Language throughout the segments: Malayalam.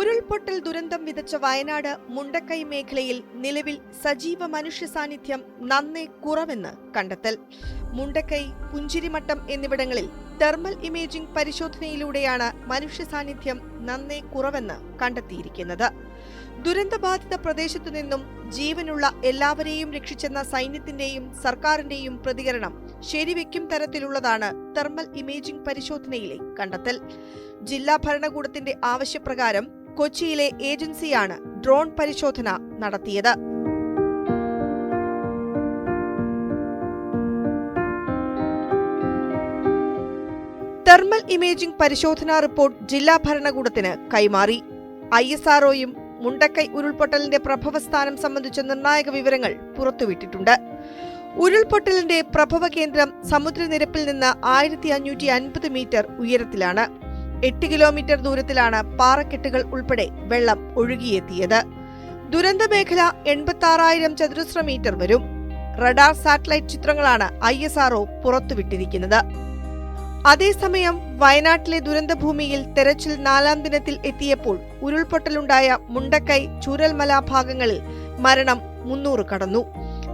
ഉരുൾപൊട്ടൽ ദുരന്തം വിതച്ച വയനാട് മുണ്ടക്കൈ മേഖലയിൽ നിലവിൽ സജീവ മനുഷ്യ സാന്നിധ്യം നന്നേ കുറവെന്ന് കണ്ടെത്തൽ. മുണ്ടക്കൈ പുഞ്ചിരിമട്ടം എന്നിവിടങ്ങളിൽ തെർമൽ ഇമേജിംഗ് പരിശോധനയിലൂടെയാണ് മനുഷ്യ സാന്നിധ്യം നന്നേ കുറവെന്ന് കണ്ടെത്തിയിരിക്കുന്നത്. ദുരന്തബാധിത പ്രദേശത്തു നിന്നും ജീവനുള്ള എല്ലാവരെയും രക്ഷിച്ചെന്ന സൈന്യത്തിന്റെയും സർക്കാരിന്റെയും പ്രതികരണം ശരിവെക്കും തരത്തിലുള്ളതാണ് തെർമൽ ഇമേജിംഗ് പരിശോധനയിലെ കണ്ടെത്തൽ. ജില്ലാ ഭരണകൂടത്തിന്റെ ആവശ്യപ്രകാരം കൊച്ചിയിലെ ഏജൻസിയാണ് ഡ്രോൺ പരിശോധന നടത്തിയത്. തെർമൽ ഇമേജിംഗ് പരിശോധനാ റിപ്പോർട്ട് ജില്ലാ ഭരണകൂടത്തിന് കൈമാറി. ഐ എസ് ആർഒയും മുണ്ടക്കൈ ഉരുൾപൊട്ടലിന്റെ പ്രഭവസ്ഥാനം സംബന്ധിച്ച നിർണായക വിവരങ്ങൾ പുറത്തുവിട്ടിട്ടുണ്ട്. ഉരുൾപൊട്ടലിന്റെ പ്രഭവ കേന്ദ്രം സമുദ്രനിരപ്പിൽ നിന്ന് ആയിരത്തി അഞ്ഞൂറ്റി അൻപത് മീറ്റർ ഉയരത്തിലാണ്. എട്ട് കിലോമീറ്റർ ദൂരത്തിലാണ് പാറക്കെട്ടുകൾ ഉൾപ്പെടെ വെള്ളം ഒഴുകിയെത്തിയത്. ദുരന്ത മേഖല എൺപത്തി ആറായിരം ചതുരശ്ര മീറ്റർ വരും. റഡാർ സാറ്റലൈറ്റ് ചിത്രങ്ങളാണ് ഐ എസ് ആർഒ പുറത്തുവിട്ടിരിക്കുന്നത്. അതേസമയം വയനാട്ടിലെ ദുരന്തഭൂമിയിൽ തെരച്ചിൽ നാലാം ദിനത്തിൽ എത്തിയപ്പോൾ ഉരുൾപൊട്ടലുണ്ടായ മുണ്ടക്കൈ ചൂരൽമല ഭാഗങ്ങളിൽ മരണം മുന്നൂറ് കടന്നു.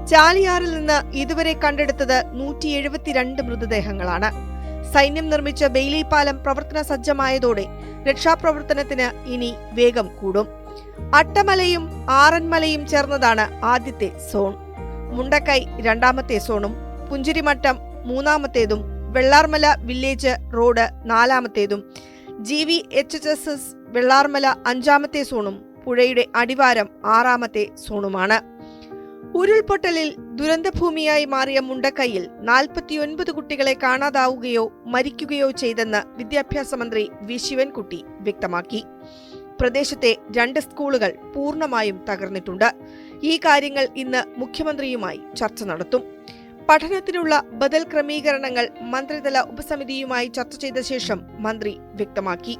ചാലിയാറിൽ നിന്ന് ഇതുവരെ കണ്ടെടുത്തത് നൂറ്റി എഴുപത്തിരണ്ട് മൃതദേഹങ്ങളാണ്. സൈന്യം നിർമ്മിച്ച ബെയിലി പാലം പ്രവർത്തന സജ്ജമായതോടെ രക്ഷാപ്രവർത്തനത്തിന് ഇനി വേഗം കൂടും. അട്ടമലയും ആറന്മലയും ചേർന്നതാണ് ആദ്യത്തെ സോൺ. മുണ്ടക്കൈ രണ്ടാമത്തെ സോണും പുഞ്ചിരിമട്ടം മൂന്നാമത്തേതും Vellarmala village road നാലാമത്തേതും G V H H S S Vellarmala അഞ്ചാമത്തെ സോണും പുഴയുടെ അടിവാരം ആറാമത്തെ സോണുമാണ്. ഉരുൾപൊട്ടലിൽ ദുരന്തഭൂമിയായി മാറിയ മുണ്ടക്കൈയിൽ നാൽപ്പത്തിയൊൻപത് കുട്ടികളെ കാണാതാവുകയോ മരിക്കുകയോ ചെയ്തെന്ന് വിദ്യാഭ്യാസ മന്ത്രി വി ശിവൻകുട്ടി വ്യക്തമാക്കി. പ്രദേശത്തെ രണ്ട് സ്കൂളുകൾ പൂർണമായും തകർന്നിട്ടുണ്ട്. ഈ കാര്യങ്ങൾ ഇന്ന് മുഖ്യമന്ത്രിയുമായി ചർച്ച നടത്തും. പഠനത്തിനുള്ള ബദൽ ക്രമീകരണങ്ങൾ മന്ത്രിതല ഉപസമിതിയുമായി ചർച്ച ചെയ്ത ശേഷം മന്ത്രി വ്യക്തമാക്കി.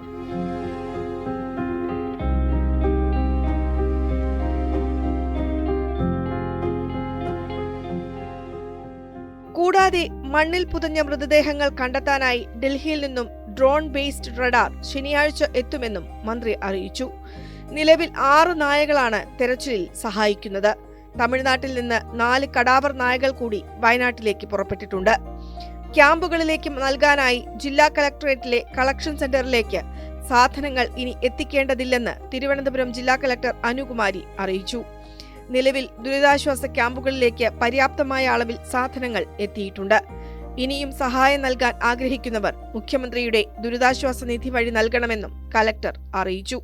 കൂടാതെ മണ്ണിൽ പുതഞ്ഞ മൃതദേഹങ്ങൾ കണ്ടെത്താനായി ഡൽഹിയിൽ നിന്നും ഡ്രോൺ ബേസ്ഡ് റഡാർ ശനിയാഴ്ച എത്തുമെന്നും മന്ത്രി അറിയിച്ചു. നിലവിൽ ആറ് നായകളാണ് തെരച്ചിലിൽ സഹായിക്കുന്നത്. തമിഴ്നാട്ടിൽ നിന്ന് നാല് കടാവർ നായകൾ കൂടി വയനാട്ടിലേക്ക് പുറപ്പെട്ടിട്ടുണ്ട്. ക്യാമ്പുകളിലേക്ക് നൽകാനായി ജില്ലാ കളക്ടറേറ്റിലെ കളക്ഷൻ സെന്ററിലേക്ക് സാധനങ്ങൾ ഇനി എത്തിക്കേണ്ടതില്ലെന്ന് തിരുവനന്തപുരം ജില്ലാ കളക്ടർ അനുകുമാരി അറിയിച്ചു. നിലവിൽ ദുരിതാശ്വാസ ക്യാമ്പുകളിലേക്ക് പര്യാപ്തമായ അളവിൽ സാധനങ്ങൾ എത്തിയിട്ടുണ്ട്. ഇനിയും സഹായം നൽകാൻ ആഗ്രഹിക്കുന്നവർ മുഖ്യമന്ത്രിയുടെ ദുരിതാശ്വാസ നിധി വഴി നൽകണമെന്നും കലക്ടർ അറിയിച്ചു.